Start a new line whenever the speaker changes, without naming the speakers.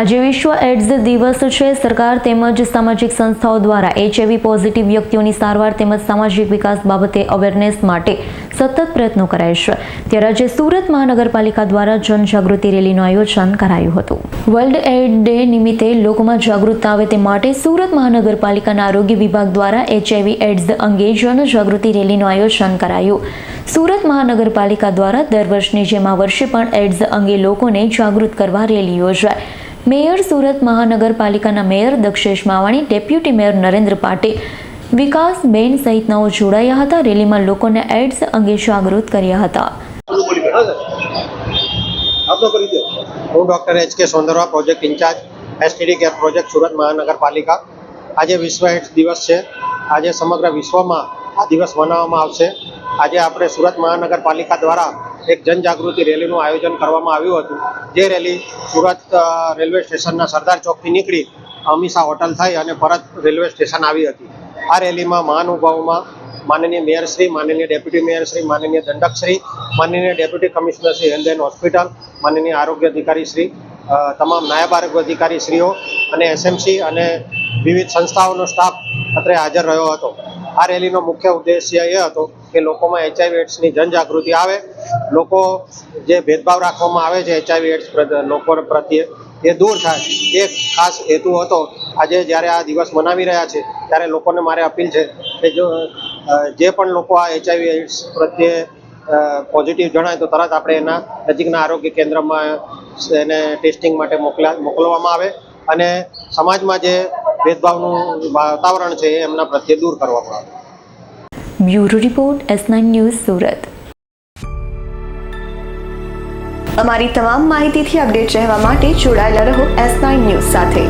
આજે વિશ્વ એડ્સ દિવસ છે. સરકાર તેમજ સામાજિક સંસ્થાઓ દ્વારા એચઆઈવી પોઝિટિવ વ્યક્તિઓની સારવાર તેમજ સામાજિક વિકાસ બાબતે અવેરનેસ માટે સતત પ્રયત્નો કરાય છે. ત્યારે આજે સુરત મહાનગરપાલિકા દ્વારા જનજાગૃતિ રેલીનું આયોજન કરાયું હતું. વર્લ્ડ એડ ડે નિમિત્તે લોકોમાં જાગૃતતા આવે તે માટે સુરત મહાનગરપાલિકાના આરોગ્ય વિભાગ દ્વારા એચઆઈવી એડ્સ અંગે જનજાગૃતિ રેલીનું આયોજન કરાયું. સુરત મહાનગરપાલિકા દ્વારા દર વર્ષની જેમ આ વર્ષે પણ એડ્સ અંગે લોકોને જાગૃત કરવા રેલી યોજાય. મેયર સુરત મહાનગરપાલિકાના mayor Dakshesh Mavani deputy mayor Narendra Patil Vikas ben સહિતનાઓ જોડાયા હતા. રેલીમાં લોકોને એડ્સ અંગે જાગૃત કર્યા હતા.
હું doctor H K Sondarva project incharge STD care project Surat મહાનગરપાલિકા. આજે વિશ્વ એડ્સ દિવસ છે. આજે સમગ્ર વિશ્વમાં આ દિવસ મનાવવામાં આવશે. આજે આપણે સુરત મહાનગરપાલિકા દ્વારા એક જનજાગૃતિ રેલીનું આયોજન કરવામાં આવ્યું હતું. જે રેલી સુરત રેલવે સ્ટેશનના સરદાર ચોકથી નીકળી અમીસા હોટલ થઈ અને પરત રેલવે સ્ટેશન આવી હતી. આ રેલીમાં મહાનુભાવોમાં માનનીય મેયરશ્રી માનનીય ડેપ્યુટી મેયરશ્રી માનનીય દંડકશ્રી માનનીય deputy commissioner Shri health hospital, માનનીય આરોગ્ય અધિકારી શ્રી તમામ નાયબ આરોગ્ય અધિકારી શ્રીઓ અને એસએમસી અને વિવિધ સંસ્થાઓનો સ્ટાફ અત્રે હાજર રહ્યો હતો. આ રેલીનો મુખ્ય ઉદ્દેશ્ય એ હતો કે લોકોમાં એચઆઈવી એડ્સની જનજાગૃતિ આવે. લોકો જે ભેદભાવ રાખવામાં આવે છે એચઆઈવી એડ્સ લોકો પ્રત્યે એ દૂર થાય. એ ખાસ હેતુ હતો. આજે જ્યારે આ દિવસ મનાવી રહ્યા છે, ત્યારે લોકોને મારે અપીલ છે કે જો જે પણ લોકો આ એચઆઈવી એડ્સ પ્રત્યે પોઝિટિવ જણાય તો તરત આપણે એના નજીકના આરોગ્ય કેન્દ્રમાં એને ટેસ્ટિંગ માટે મોકલા, મોકલવામાં આવે. અને સમાજમાં જે ભેદભાવનું વાતાવરણ છે એમના પ્રત્યે દૂર કરવામાં આવે
bureau report S nine news Surat.
અમારી તમામ માહિતીથી અપડેટ રહેવા માટે જોડાયેલા રહો એસ નાઇન ન્યૂઝ સાથે.